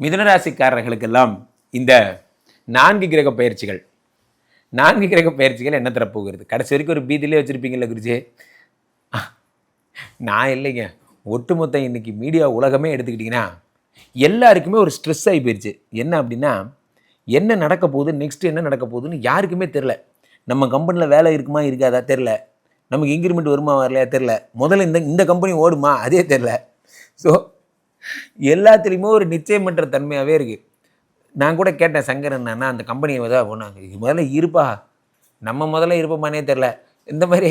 மிதுனராசிக்காரர்களுக்கெல்லாம் இந்த நான்கு கிரக பயிற்சிகள் நான்கு கிரக பயிற்சிகள் என்ன தரப்போகிறது? கடைசி வரைக்கும் ஒரு பீதியிலே வச்சுருப்பீங்களே குருஜி. நான் இல்லைங்க. ஒட்டுமொத்தம் இன்னைக்கு மீடியா உலகமே எடுத்துக்கிட்டிங்கன்னா எல்லாருக்குமே ஒரு ஸ்ட்ரெஸ் ஆகி போயிடுச்சு என்ன அப்படின்னா என்ன நடக்க போகுது நெக்ஸ்ட் என்ன நடக்க போகுதுன்னு யாருக்குமே தெரில நம்ம கம்பெனியில் வேலை இருக்குமா இருக்காதா? தெரில நமக்கு இன்க்ரிமெண்ட் வருமா வரலையா? தெரில முதல்ல இந்த இந்த கம்பெனி ஓடுமா? அதே தெரில ஸோ எல்லாத்துலேயுமே ஒரு நிச்சயமற்ற தன்மையாகவே இருக்குது நான் கூட கேட்டேன் சங்கர் என்னன்னா அந்த கம்பெனியை தான் போனாங்க. இது முதல்ல இருப்பா. நம்ம முதல்ல இருப்போமானே தெரில இந்த மாதிரி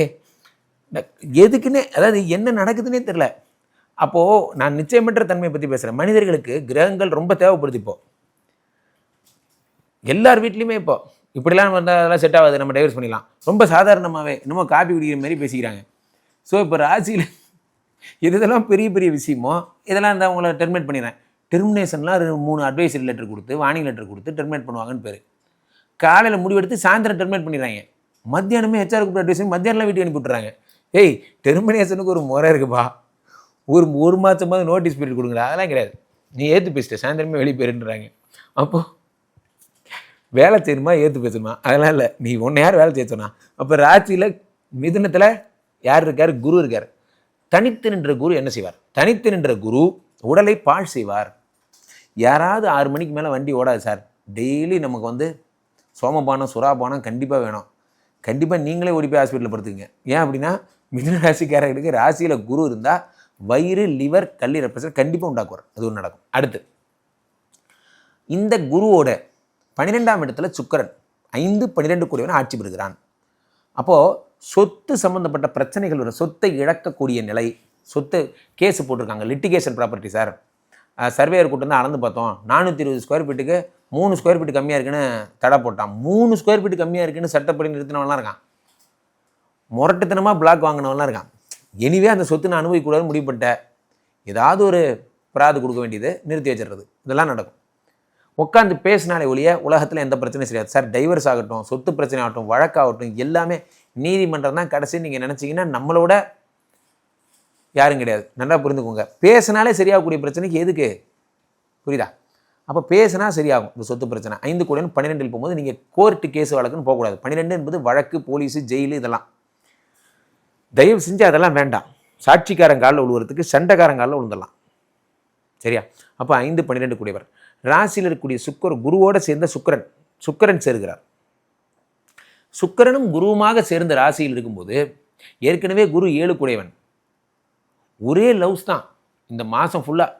எதுக்குன்னே அதாவது என்ன நடக்குதுன்னே தெரில அப்போது நான் நிச்சயமற்ற தன்மையை பற்றி பேசுகிறேன் மனிதர்களுக்கு கிரகங்கள் ரொம்ப தேவைப்படுது இப்போது எல்லார் வீட்லேயுமே இப்போது இப்படிலாம் வந்தால் அதெல்லாம் செட் ஆகாது. நம்ம டைவர்ஸ் பண்ணிடலாம். ரொம்ப சாதாரணமாகவே இன்னமும் காப்பி குடிக்கிற மாதிரி பேசிக்கிறாங்க. ஸோ இப்போ ராசியில் இது இதெல்லாம் பெரிய பெரிய விஷயமோ இதெல்லாம் இந்த அவங்கள டெர்மினேட் பண்ணிடுறேன். டெர்மினேஷன்லாம் ரெண்டு மூணு அட்வைசரி லெட்டர் கொடுத்து வார்னிங் லெட்டர் கொடுத்து டெர்மினேட் பண்ணுவாங்கன்னு பேர். காலையில் முடிவெடுத்து சாயந்தரம் டெர்மினேட் பண்ணிடுறாங்க. மத்தியானமே ஹெச்ஆர் கூப்பிட்டு அட்வைஸ் மத்தியானம் வீட்டுக்கு அனுப்பி விட்றாங்க ஏய் டெர்மினேஷனுக்கு ஒரு முறை இருக்குப்பா. ஒரு ஒரு மாதமாவது நோட்டீஸ் பீரியட் கொடுங்களா? அதெல்லாம் கிடையாது. நீ ஏற்று பேசிட்ட சாயந்தரமே வெளியே போயிருன்றாங்க அப்போது வேலை செய்யணுமா ஏற்று பேசணுமா? அதெல்லாம் இல்லை. நீ ஒன்று யார் வேலை செய்ய சொன்னா? அப்போ ராத்திரியில் மிதுனத்தில் யார் இருக்கார்? குரு இருக்கார். தனித்து நின்ற குரு என்ன செய்வார்? தனித்து நின்ற குரு உடலை பாழ் செய்வார். யாராவது ஆறு மணிக்கு மேலே வண்டி ஓடாது சார். டெய்லி நமக்கு வந்து சோமபானம் சுறாபானம் கண்டிப்பாக வேணும். கண்டிப்பாக நீங்களே ஓடி போய் ஹாஸ்பிட்டலில் படுத்துங்க ஏன் அப்படின்னா மிதுன ராசிக்காரர்களுக்கு ராசியில் குரு இருந்தால் வயிறு லிவர் கல்லீரல் பிரச்சனை கண்டிப்பாக உண்டாக்குவார். அது ஒன்று நடக்கும். அடுத்து இந்த குருவோட பன்னிரெண்டாம் இடத்துல சுக்கிரன் ஐந்து பன்னிரெண்டு கூடியவன் ஆட்சி பெறுகிறான். அப்போது சொத்து சம்மந்தப்பட்ட பிரச்சனைகள் வரும் சொத்தை இழக்கக்கூடிய நிலை சொத்து கேஸ் போட்டிருக்காங்க லிட்டிகேஷன் ப்ராப்பர்ட்டி சார். சர்வேயர் கூட்டம் தான் அளந்து பார்த்தோம். நானூற்றி இருபது ஸ்கொயர் ஃபீட்டுக்கு மூணு ஸ்கொயர் ஃபீட் கம்மியாக இருக்குன்னு தடை போட்டான். மூணு ஸ்கொயர் ஃபீட் கம்மியாக இருக்குன்னு சட்டப்படி நிறுத்தினவன்லாம் இருக்கான். முரட்டுத்தனமாக பிளாக் வாங்கினவன்லாம் இருக்கான். எனிவே அந்த சொத்து நான் அனுபவிக்கூடாதுன்னு முடிவு ஏதாவது ஒரு பிராது கொடுக்க வேண்டியது நிறுத்தி வச்சிடுறது. இதெல்லாம் நடக்கும். உட்காந்து பேசினாலே ஒழிய உலகத்தில் எந்த பிரச்சனையும் சரியாது. சார் டைவர்ஸ் ஆகட்டும் சொத்து பிரச்சனை ஆகட்டும் வழக்காகட்டும் எல்லாமே நீதிமன்றம் தான் கடைசி நீங்கள் நினச்சிங்கன்னா நம்மளோட யாரும் கிடையாது. நல்லா புரிந்துக்கோங்க. பேசினாலே சரியாகக்கூடிய பிரச்சனைக்கு எதுக்கு? புரியுதா? அப்போ பேசினா சரியாகும். இந்த சொத்து பிரச்சனை. ஐந்து கோடின்னு பன்னிரெண்டில் போகும்போது நீங்கள் கோர்ட்டு கேஸ் வழக்குன்னு போகக்கூடாது. பன்னிரெண்டு என்பது வழக்கு போலீஸு ஜெயிலு இதெல்லாம். தயவு செஞ்சு அதெல்லாம் வேண்டாம். சாட்சிக்காரன் காலில் உழுவுறதுக்கு சண்டைக்காரன் காலில் விழுந்துடலாம் சரியா? அப்போ ஐந்து பன்னிரெண்டு கூடியவர். ராசியில் இருக்கக்கூடிய சுக்கர் குருவோட சேர்ந்த சுக்கரன். சுக்கிரன் சேருகிறார். சுக்கிரனும் குருவுமாக சேர்ந்த ராசியில் இருக்கும்போது ஏற்கனவே குரு ஏழு குடைவன் ஒரே லவ்ஸ் தான். இந்த மாதம் ஃபுல்லாக